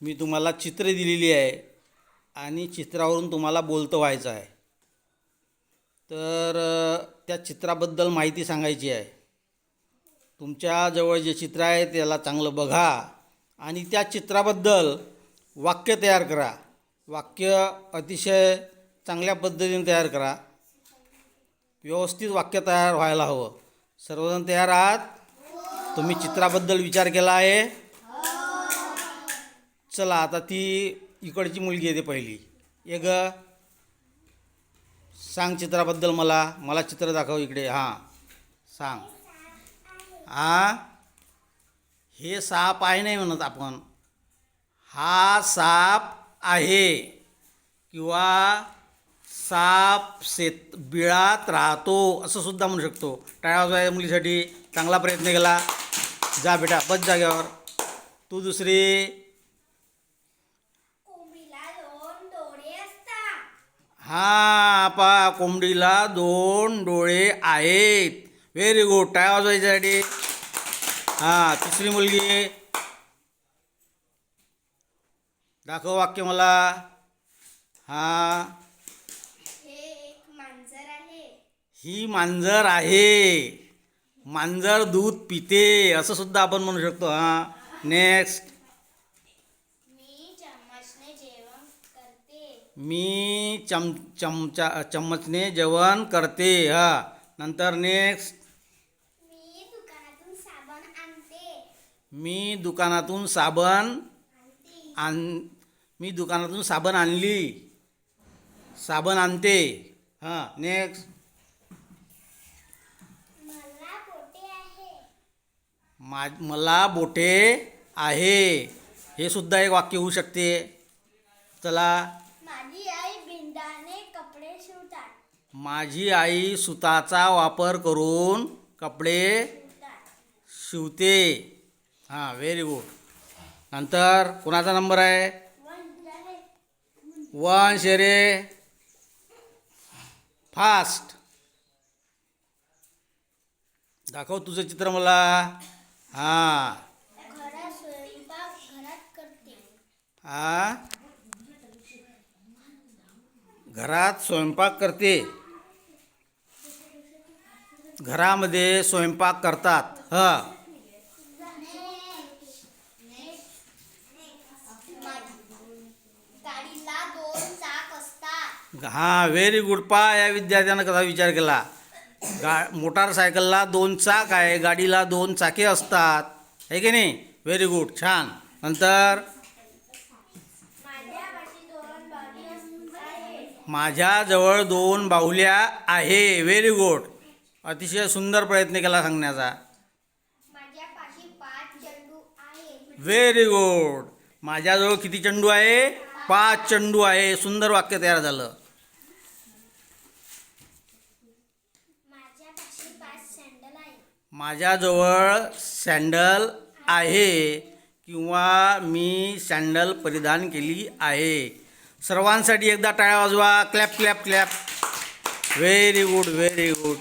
मी तुम्हाला चित्रे दिलेली आहे आणि चित्रावरून तुम्हाला बोलतं व्हायचं आहे. तर त्या चित्राबद्दल माहिती सांगायची आहे. तुमच्याजवळ जे चित्र आहे त्याला चांगलं बघा आणि त्या चित्राबद्दल वाक्य तयार करा. वाक्य अतिशय चांगल्या पद्धतीने तयार करा. व्यवस्थित वाक्य तयार व्हायला हवं. सर्वजण तयार आहात? तुम्ही चित्राबद्दल विचार केला आहे? चला आता ती इकडची मुलगी येते पहिली. ये ग सांग चित्राबद्दल मला. मला चित्र दाखव इकडे. हां सांग. हां हे साप आहे नाही म्हणत आपण. हा साप आहे. किंवा साप शेत बिळात राहतो असं सुद्धा म्हणू शकतो. टाळ्या मुलीसाठी. चांगला प्रयत्न केला. जा बेटा बस जाग्यावर तू दुसरी कोंबडीला दोन डोळे असतात हा पा कोंबडीला दोन डोळे आहेत. व्हेरी गुड टाळ्या वाजवायच्यासाठी हां तिसरी मुलगी. दाखव वाक्य मला. हां. हे एक मांजर आहे. ही मांजर आहे. मांजर दूध पिते. असं सुद्धा आपण म्हणू शकतो हां. नेक्स्ट मी चम्मचने जेवण करते मी चम चमचा चम्मचने जेवण करते. हा. नंतर नेक्स्ट मी दुकानातून साबण आणते मी दुकानातून साबण आण मी दुकानातून साबण आणली. साबण आणते. हां नेक्स्ट मा मला बोटे आहे. हे सुद्धा एक वाक्य होऊ शकते. चला माझी आई बिंदाने कपडे शिवतात माझी आई सुताचा वापर करून कपडे शिवते. हां व्हेरी गुड नंतर कुणाचा नंबर आहे? वन शेरे. फास्ट दाखव तुझं चित्र मला. हां. स्वयंपाक घरात स्वयंपाक करते. घरामध्ये स्वयंपाक करतात. ह. हां व्हेरी गुड पा या विद्यार्थ्यानं कसा विचार केला? गा मोटारसायकलला दोन चाक आहे गाडीला दोन चाके असतात. आहे की नाही? व्हेरी गुड छान. नंतर माझ्या पाशी दोन बाबी आहे माझ्याजवळ दोन बाहुल्या आहे. व्हेरी गुड अतिशय सुंदर प्रयत्न केला सांगण्याचा. व्हेरी गुड माझ्याजवळ किती चेंडू आहे? पाच चेंडू आहे. सुंदर वाक्य तयार झालं. माझ्याजवळ सँडल आहे किंवा मी सँडल परिधान केली आहे. सर्वांसाठी एकदा टाळ्या वाजवा. Clap clap clap. Very good very good